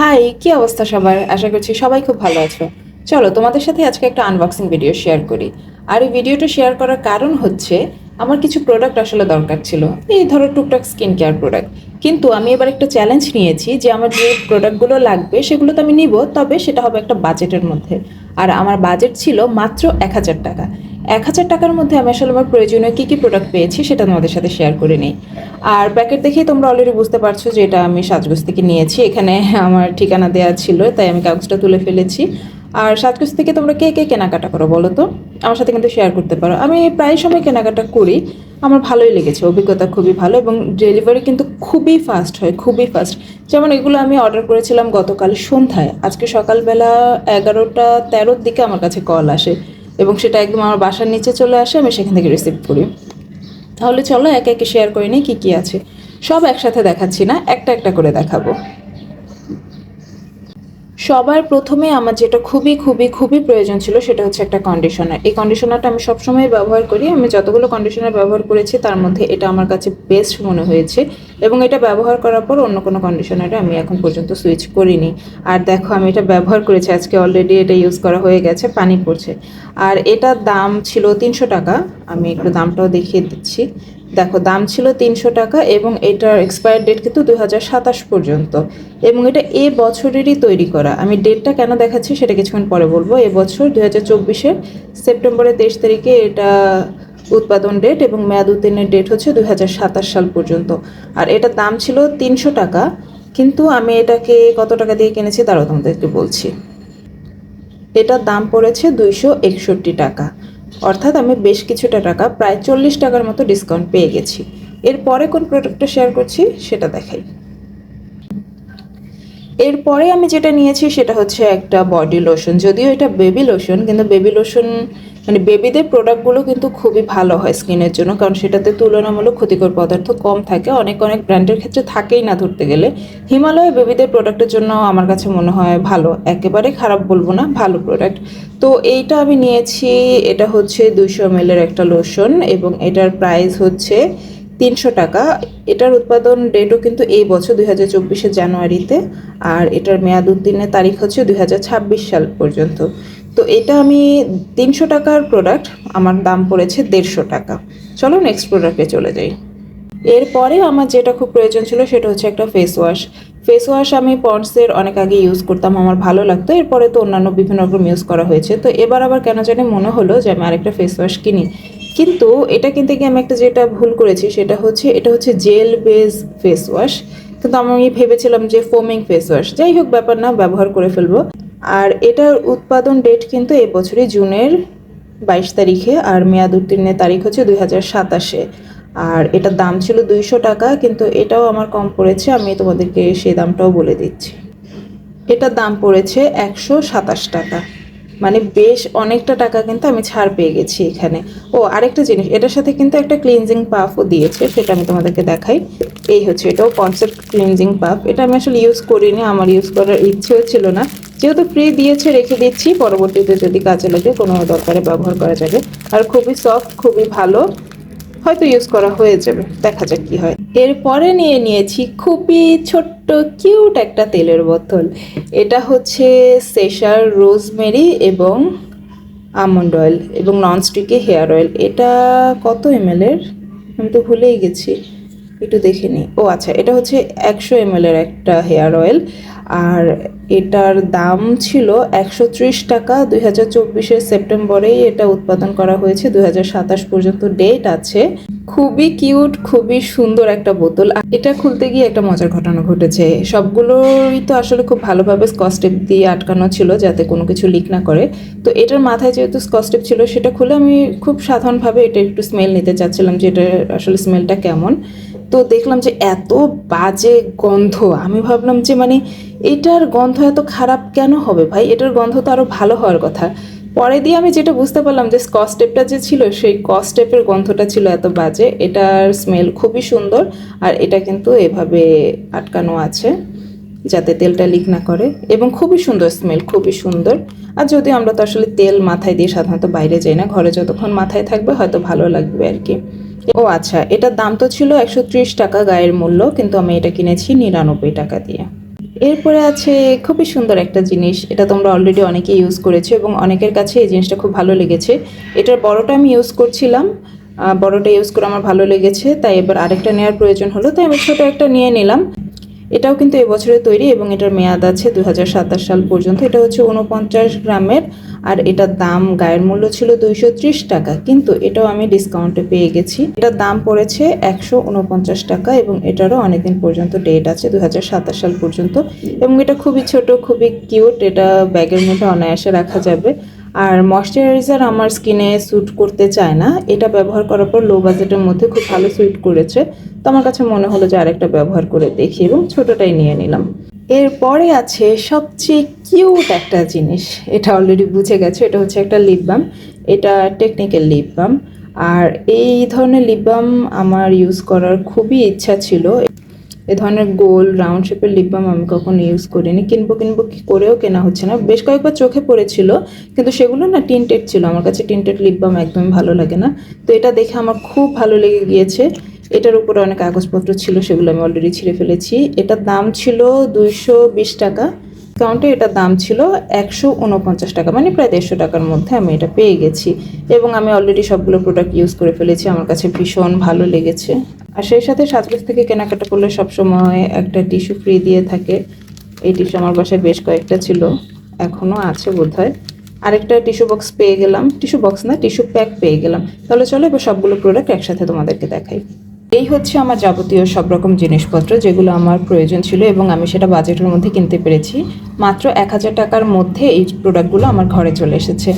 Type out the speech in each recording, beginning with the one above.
High কি অবস্থা সবার? আশা করছি সবাই খুব ভালো আছো। চলো, তোমাদের সাথে আজকে একটা আনবক্সিং ভিডিও শেয়ার করি। আর এই ভিডিওটা শেয়ার করার কারণ হচ্ছে, আমার কিছু প্রোডাক্ট আসলে দরকার ছিল। এই ধরো টুকটাক স্কিন কেয়ার প্রোডাক্ট কিন্তু আমি এবার একটা চ্যালেঞ্জ নিয়েছি যে আমার যে প্রোডাক্টগুলো লাগবে, সেগুলো তো আমি নিব, তবে সেটা হবে একটা বাজেটের মধ্যে। আর আমার বাজেট ছিল মাত্র এক হাজার টাকা। এক হাজার টাকার মধ্যে আমি আসলে আমার প্রয়োজনীয় কী কী প্রোডাক্ট পেয়েছি সেটা তোমাদের সাথে শেয়ার করে নিই। আর প্যাকেট দেখেই তোমরা অলরেডি বুঝতে পারছ যে এটা আমি সাজগোজ থেকে নিয়েছি। এখানে আমার ঠিকানা দেওয়া ছিল, তাই আমি কাগজটা তুলে ফেলেছি। আর সাজগোজ থেকে তোমরা কে কে কেনাকাটা করো বলো তো? আমার সাথে কিন্তু শেয়ার করতে পারো। আমি প্রায় সময় কেনাকাটা করি। আমার ভালোই লেগেছে, অভিজ্ঞতা খুবই ভালো এবং ডেলিভারি কিন্তু খুবই ফাস্ট হয়, খুবই ফাস্ট যেমন এগুলো আমি অর্ডার করেছিলাম গতকাল সন্ধ্যায়। আজকে সকালবেলা এগারোটা তেরোর দিকে আমার কাছে কল আসে। এবং সেটা একদম আমার বাসার নিচে চলে আসে, আমি সেখান থেকে রিসিভ করি। তাহলে চলো একে একে শেয়ার করে নিই কী কী আছে। সব একসাথে দেখাচ্ছি না, একটা একটা করে দেখাবো। সবার প্রথমে আমার যেটা খুবই খুবই খুবই প্রয়োজন ছিল সেটা হচ্ছে একটা কন্ডিশনার এই কন্ডিশনারটা আমি সবসময় ব্যবহার করি। আমি যতগুলো কন্ডিশনার ব্যবহার করেছি, তার মধ্যে এটা আমার কাছে বেস্ট মনে হয়েছে এবং এটা ব্যবহার করার পর অন্য কোনো কন্ডিশনারে আমি এখন পর্যন্ত সুইচ করিনি। আর দেখো, আমি এটা ব্যবহার করেছি, আজকে অলরেডি এটা ইউজ করা হয়ে গেছে, পানি পড়ছে। আর এটার দাম ছিল তিনশো টাকা। আমি একটু দামটাও দেখিয়ে দিচ্ছি। দেখো, দাম ছিল তিনশো টাকা এবং এটার এক্সপায়ার ডেট কিন্তু দু হাজার সাতাশ পর্যন্ত। এবং এটা এ বছরেরই তৈরি করা। আমি ডেটটা কেন দেখাচ্ছি সেটা কিছুক্ষণ পরে বলব। এ বছর দু হাজার চব্বিশের সেপ্টেম্বরের তেইশ তারিখে এটা উৎপাদন ডেট এবং মেয়াদ উত্তীর্ণের ডেট হচ্ছে দু হাজার সাতাশ সাল পর্যন্ত। আর এটার দাম ছিল তিনশো টাকা, কিন্তু আমি এটাকে কত টাকা দিয়ে কিনেছি তারাও তোমাদেরকে বলছি। এটার দাম পড়েছে দুইশো একষট্টি টাকা। অর্থাৎ আমি বেশ কিছুটা টাকা, প্রায় চল্লিশ টাকার মতো ডিসকাউন্ট পেয়ে গেছি। এরপরে কোন প্রোডাক্টটা শেয়ার করছি, সেটা দেখাই। এরপরে আমি যেটা নিয়েছি সেটা হচ্ছে একটা বডি লোশন যদিও এটা বেবি লোশন কিন্তু বেবি লোশন মানে বেবিদের প্রোডাক্টগুলো কিন্তু খুবই ভালো হয় স্কিনের জন্য, কারণ সেটাতে তুলনামূলক ক্ষতিকর পদার্থ কম থাকে। অনেক অনেক ব্র্যান্ডের ক্ষেত্রে থাকেই না ধরতে গেলে। হিমালয় বেবিদের প্রোডাক্টের জন্য আমার কাছে মনে হয় ভালো। একেবারে খারাপ বলব না, ভালো প্রোডাক্ট তো এইটা আমি নিয়েছি, এটা হচ্ছে দুশো এর একটা লোশন এবং এটার প্রাইস হচ্ছে তিনশো টাকা। এটার উৎপাদন ডেটও কিন্তু এই বছর দুই হাজার চব্বিশে জানুয়ারিতে, আর এটার মেয়াদ উত্তীর্ণের তারিখ হচ্ছে দুই হাজার ছাব্বিশ সাল পর্যন্ত। তো এটা আমি তিনশো টাকার প্রোডাক্ট আমার দাম পড়েছে দেড়শো টাকা। চলো নেক্সট প্রোডাক্টে চলে যাই। এরপরে আমার যেটা খুব প্রয়োজন ছিল সেটা হচ্ছে একটা ফেস ওয়াশ ফেস ওয়াশ আমি পন্ডসের অনেক আগে ইউজ করতাম, আমার ভালো লাগতো। এরপরে তো অন্যান্য বিভিন্ন রকম ইউজ করা হয়েছে। তো এবার আবার কেন জানি মনে হলো যে আমি আরেকটা ফেস ওয়াশ কিনি। কিন্তু এটা কিনতে গিয়ে আমি একটা যেটা ভুল করেছি, সেটা হচ্ছে, এটা হচ্ছে জেল বেস ফেস ওয়াশ কিন্তু আমি ভেবেছিলাম যে ফোমিং ফেস ওয়াশ যাই হোক, ব্যাপার না, ব্যবহার করে ফেলব। আর এটার উৎপাদন ডেট কিন্তু এই বছরই জুনের বাইশ তারিখে, আর মেয়াদ উত্তীর্ণের তারিখ হচ্ছে দুই হাজার সাতাশে। আর এটার দাম ছিল দুইশো টাকা, কিন্তু এটাও আমার কম পড়েছে, আমি তোমাদেরকে সেই দামটাও বলে দিচ্ছি। এটার দাম পড়েছে একশো সাতাশ টাকা। মানে বেশ অনেকটা টাকা কিন্তু আমি ছাড় পেয়ে গেছি এখানে। ও, আরেকটা জিনিস, এটার সাথে কিন্তু একটা ক্লিনজিং পাফও দিয়েছে, সেটা আমি তোমাদেরকে দেখাই। এই হচ্ছে, এটাও কনসেপ্ট ক্লিনজিং পাফ এটা আমি আসলে ইউজ করিনি, আমার ইউজ করার ইচ্ছেও ছিল না। যেহেতু ফ্রি দিয়েছে, রেখে দিচ্ছি, পরবর্তীতে যদি কাজে লাগে কোনো দরকারে ব্যবহার করা যাবে। আর খুবই সফট খুবই ভালো। হয়তো ইউজ করা হয়ে যাবে। দেখা যাক কি হয়। এরপরে নিয়ে নিয়েছি খুবই ছোট্ট কিউট একটা তেলের বোতল। এটা হচ্ছে সেশার রোজমেরি এবং আমন্ড অয়েল এবং ননস্টিকি হেয়ার অয়েল এটা কত এম এর? আমি তো ভুলেই গেছি। একটু দেখে নিই। ও আচ্ছা এটা হচ্ছে একশো এম এর একটা হেয়ার অয়েল আর এটার দাম ছিল একশো ত্রিশ টাকা। দুই হাজার চব্বিশের সেপ্টেম্বরেই এটা উৎপাদন করা হয়েছে। দুই হাজার সাতাশ পর্যন্ত ডেট আছে। খুবই কিউট খুবই সুন্দর একটা বোতল। এটা খুলতে গিয়ে একটা মজার ঘটনা ঘটেছে। সবগুলোই তো আসলে খুব ভালোভাবে স্কচটেপ দিয়ে আটকানো ছিল যাতে কোনো কিছু লিক না করে। তো এটার মাথায় যেহেতু স্কচটেপ ছিল, সেটা খুলে আমি খুব সাধারণভাবে এটা একটু স্মেল নিতে চাচ্ছিলাম যে এটা আসলে স্মেলটা কেমন। তো দেখলাম যে এত বাজে গন্ধ। আমি ভাবলাম যে মানে এটার গন্ধ এত খারাপ কেন হবে ভাই? এটার গন্ধ তো আরও ভালো হওয়ার কথা। পরে দিয়ে আমি যেটা বুঝতে পারলাম যে স্কচ টেপটা যে ছিল, সেই কস টেপের গন্ধটা ছিল এত বাজে। এটার স্মেল খুবই সুন্দর আর এটা কিন্তু এভাবে আটকানো আছে যাতে তেলটা লিক না করে। এবং খুবই সুন্দর স্মেল খুবই সুন্দর। আর যদি আমরা তো আসলে তেল মাথায় দিয়ে সাধারণত বাইরে যাই না, ঘরে যতক্ষণ মাথায় থাকবে হয়তো ভালো লাগবে আর কি। ও আচ্ছা এটার দাম তো ছিল একশো ত্রিশ টাকা গায়ের মূল্য, কিন্তু আমি এটা কিনেছি নিরানব্বই টাকা দিয়ে। এরপরে আছে খুবই সুন্দর একটা জিনিস, এটা তোমরা অলরেডি অনেকে ইউজ করেছ এবং অনেকের কাছে এই জিনিসটা খুব ভালো লেগেছে। এটার বড়টা আমি ইউজ করছিলাম বড়টা ইউজ করে আমার ভালো লেগেছে, তাই এবার আরেকটা নেওয়ার প্রয়োজন হলো, তাই আমি ছোটো একটা নিয়ে নিলাম। এটাও কিন্তু এবছরে তৈরি এবং এটার মেয়াদ আছে দু হাজার সাতাশ সাল পর্যন্ত, এটা হচ্ছে উনপঞ্চাশ গ্রামের আর এটার দাম গায়ের মূল্য ছিল দুইশো ত্রিশ টাকা, কিন্তু এটাও আমি ডিসকাউন্টে পেয়ে গেছি। এটার দাম পড়েছে একশো উনপঞ্চাশ টাকা এবং এটারও অনেকদিন পর্যন্ত ডেট আছে দু হাজার সাতাশ সাল পর্যন্ত। এবং এটা খুবই ছোট, খুবই কিউট এটা ব্যাগের মধ্যে অনায়াসে রাখা যাবে। আর ময়শ্চারাইজার আমার স্কিনে স্যুট করতে চায় না। এটা ব্যবহার করার পর লো বাজেটের মধ্যে খুব ভালো স্যুট করেছে। তো আমার কাছে মনে হলো যে আরেকটা ব্যবহার করে দেখি এবং ছোটটাই নিয়ে নিলাম। এরপরে আছে সবচেয়ে কিউট একটা জিনিস। এটা অলরেডি বুঝে গেছে, এটা হচ্ছে একটা লিপ বাম এটা টেকনিক্যাল লিপ বাম আর এই ধরনের লিপ বাম আমার ইউজ করার খুবই ইচ্ছা ছিল। এ ধরনের গোল রাউন্ড শেপের লিপ বাম আমি কখনো ইউজ করিনি। কিনবো কিনবো, কি করেও কেনা হচ্ছে না। বেশ কয়েকবার চোখে পড়েছিল, কিন্তু সেগুলো না টিন্টেড ছিল। আমার কাছে টিন্টেড লিপ বাম একদমই ভালো লাগে না। তো এটা দেখে আমার খুব ভালো লেগে গিয়েছে। এটার উপরে অনেক কাগজপত্র ছিল, সেগুলো আমি অলরেডি ছিঁড়ে ফেলেছি। এটার দাম ছিল দুইশো বিশ টাকা। ডিসকাউন্টে এটার দাম ছিল একশো উনপঞ্চাশ টাকা মানে প্রায় দেড়শো টাকার মধ্যে আমি এটা পেয়ে গেছি। এবং আমি অলরেডি সবগুলো প্রোডাক্ট ইউজ করে ফেলেছি, আমার কাছে ভীষণ ভালো লেগেছে। আর সেই সাথে সাজগোজ থেকে কেনাকাটা করলে সবসময় একটা টিস্যু ফ্রি দিয়ে থাকে। এই টিস্যু আমার বাসায় বেশ কয়েকটা ছিল এখনও আছে বোধহয়। আরেকটা টিস্যু বক্স পেয়ে গেলাম। টিস্যু বক্স না টিস্যু প্যাক পেয়ে গেলাম। তাহলে চলো এবার সবগুলো প্রোডাক্ট একসাথে তোমাদেরকে দেখাই। এই হচ্ছে আমার যাবতীয় সব রকম জিনিসপত্র যেগুলো আমার প্রয়োজন ছিল এবং আমি সেটা বাজেটের মধ্যে কিনতে পেরেছি। মাত্র এক হাজার টাকার মধ্যে এই প্রোডাক্টগুলো আমার ঘরে চলে এসেছে।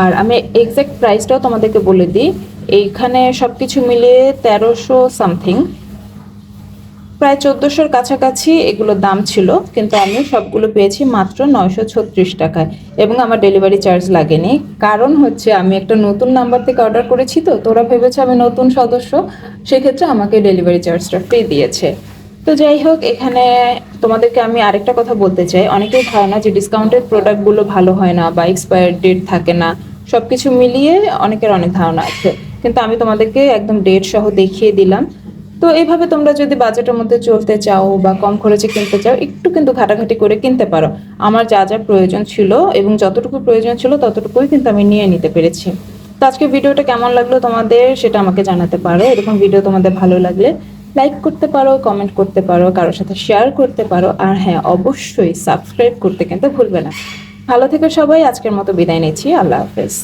আর আমি এক্স্যাক্ট প্রাইসটাও তোমাদেরকে বলে দিই। এইখানে সব কিছু মিলিয়ে তেরোশো সামথিং প্রায় চোদ্দোশোর কাছাকাছি এগুলোর দাম ছিল, কিন্তু আমি সবগুলো পেয়েছি মাত্র নয়শো ছত্রিশ টাকায় এবং আমার ডেলিভারি চার্জ লাগেনি। কারণ হচ্ছে আমি একটা নতুন নাম্বার থেকে অর্ডার করেছি তো তোরা ভেবেছে আমি নতুন সদস্য, সেক্ষেত্রে আমাকে ডেলিভারি চার্জটা ফ্রি দিয়েছে। তো যাই হোক, এখানে তোমাদেরকে আমি আরেকটা কথা বলতে চাই। অনেকেই ধারণা যে ডিসকাউন্টেড প্রোডাক্টগুলো ভালো হয় না বা এক্সপায়ার ডেট থাকে না সব কিছু মিলিয়ে অনেকের অনেক ধারণা আছে। কিন্তু আমি তোমাদেরকে একদম ডেট সহ দেখিয়ে দিলাম। তো এইভাবে তোমরা যদি বাজেটের মধ্যে চলতে চাও বা কম খরচে কিনতে চাও, একটু কিন্তু ঘাটাঘাটি করে কিনতে পারো। আমার যা যা প্রয়োজন ছিল এবং যতটুকু প্রয়োজন ছিল ততটুকুই কিন্তু আমি নিয়ে নিতে পেরেছি। তো আজকে ভিডিওটা কেমন লাগল তোমাদের সেটা আমাকে জানাতে পারো। এরকম ভিডিও তোমাদের ভালো লাগলে লাইক করতে পারো কমেন্ট করতে পারো, কারোর সাথে শেয়ার করতে পারো। আর হ্যাঁ অবশ্যই সাবস্ক্রাইব করতে কিন্তু ভুলবে না। ভালো থেকে সবাই, আজকের মতো বিদায় নিচ্ছি। আল্লাহ হাফেজ।